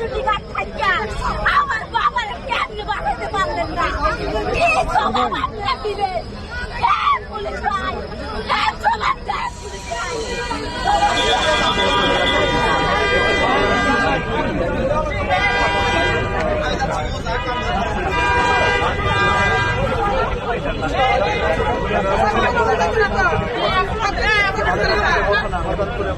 Security guard থাইকা আমার বাবার কেমনে বাঁচাতে পারলেন না কি জবাব আপনারা দেন পুলিশ ভাই দেন জবাব দেন পুলিশ ভাই এই এখনও কে এখনও এই এখনও কাটিয়েছি স্যার অ্যাপোলো ডিউটি নাকি অ্যাপোলো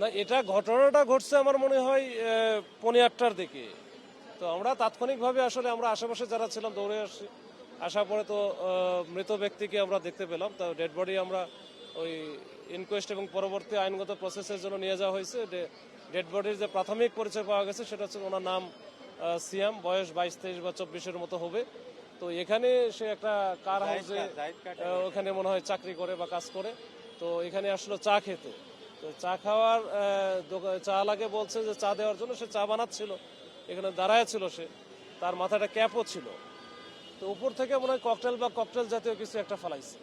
না এটা ঘটনাটা ঘটছে আমার মনে হয় পৌনে আটটার দিকে। তো আমরা তাৎক্ষণিকভাবে আসলে আমরা আশেপাশে যারা ছিলাম দৌড়ে আসছি আসার পরে তো মৃত ব্যক্তিকে আমরা দেখতে পেলাম। তো ডেড বডি আমরা ওই ইনকোয়েস্ট এবং পরবর্তী আইনগত প্রসেসের জন্য নিয়ে যাওয়া হয়েছে। ডেড বডির যে প্রাথমিক পরিচয় পাওয়া গেছে সেটা হচ্ছে ওনার নাম সিয়াম। বয়স বাইশ তেইশ বা চব্বিশের মতো হবে। তো এখানে সে একটা কার হাউসে ওখানে মনে হয় চাকরি করে বা কাজ করে। তো এখানে আসলো চা খেতে। চা খাওয়ার চা লাগে বলছে যে চা দেওয়ার জন্য সে চা বানাচ্ছিল। এখানে দাঁড়ায় ছিল সে। তার মাথাটা ক্যাপও ছিল। তো উপর থেকে মনে হয় ককটেল বা ককটেল জাতীয় কিছু একটা ফেলাইছে।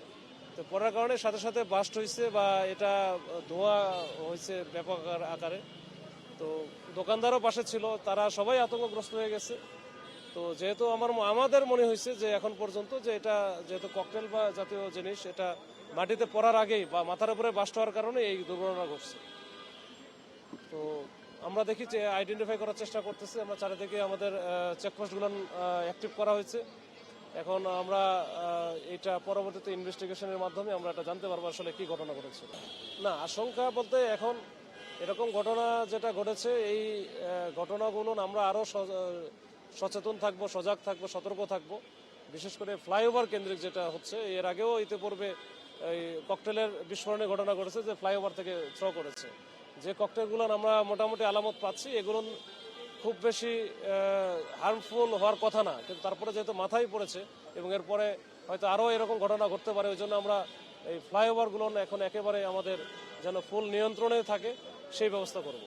তো পড়ার কারণে সাথে সাথে বাস্ট হয়েছে বা এটা ধোঁয়া হয়েছে ব্যাপক আকারে তো দোকানদারও পাশে ছিল। তারা সবাই আতঙ্কগ্রস্ত হয়ে গেছে। তো যেহেতু আমার আমাদের মনে হয়েছে যে এখন পর্যন্ত যে এটা, যেহেতু ককটেল বা জাতীয় জিনিস, এটা মাটিতে পড়ার আগেই বা মাথার উপরে বাস্ট হওয়ার কারণে এই দুর্ঘটনা ঘটছে। তো আমরা দেখি যে আইডেন্টিফাই করার চেষ্টা করতেছি। আমরা চারিদিকে আমাদের চেকপোস্টগুলো অ্যাক্টিভ করা হয়েছে। এখন আমরা এটা পরবর্তীতে ইনভেস্টিগেশনের মাধ্যমে আমরা এটা জানতে পারব আসলে কি ঘটনা ঘটেছে। না, আশঙ্কা বলতে এখন এরকম ঘটনা যেটা ঘটেছে, এই ঘটনাগুলো আমরা আরও সচেতন থাকব, সজাগ থাকব, সতর্ক থাকব। বিশেষ করে ফ্লাইওভার কেন্দ্রিক যেটা হচ্ছে, এর আগেও ইতিপূর্বে এই ককটেলের বিস্ফোরণের ঘটনা ঘটেছে, যে ফ্লাইওভার থেকে থ্রো করেছে। যে ককটেলগুলো আমরা মোটামুটি আলামত পাচ্ছি, এগুলো খুব বেশি হার্মফুল হওয়ার কথা না। কিন্তু তারপরে যেহেতু মাথায় পড়েছে, এবং এরপরে হয়তো আরও এরকম ঘটনা ঘটতে পারে, ওই জন্য আমরা এই ফ্লাইওভারগুলো এখন একেবারে আমাদের যেন ফুল নিয়ন্ত্রণে থাকে, সেই ব্যবস্থা করব।